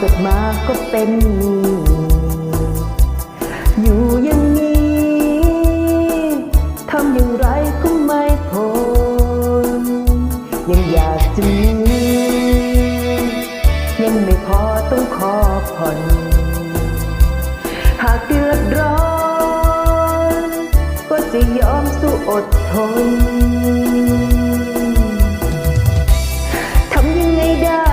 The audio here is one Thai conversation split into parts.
เกิดมาก็เป็นนี่อยู่อย่างนี้ทำอย่างไรก็ไม่พ้นยังอยากจะมีเงินไม่พอต้องขอผ่อนหากเดือดร้อน ก็จะยอมสู้อดทนทำยังไงได้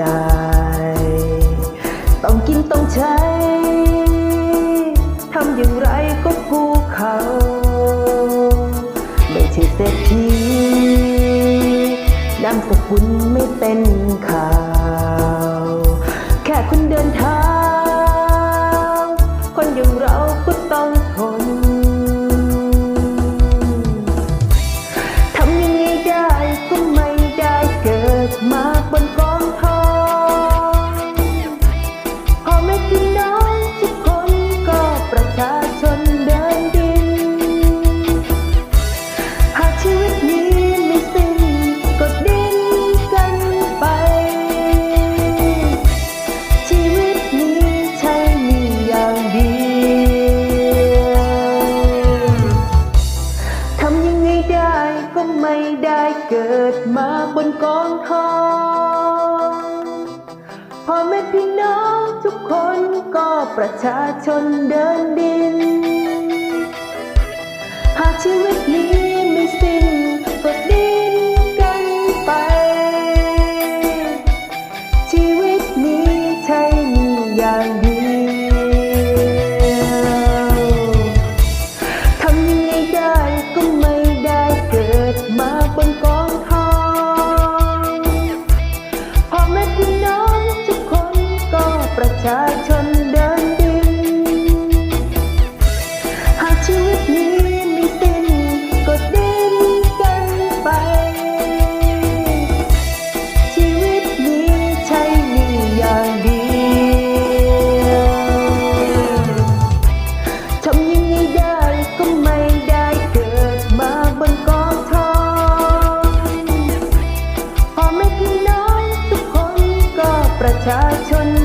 จ ต้องกินต้องใช้ ทำอย่างไรก็ภูเขา ไม่ใช่เศรษฐีนามสกุลไม่เป็น ได้ก็ไม่ได้เกิดมาบนกองทองพ่อแม่พี่น้องทุกคนก็ประชาชนเดินดิน หากชีวิตนี้ไม่สิ้น ชาชน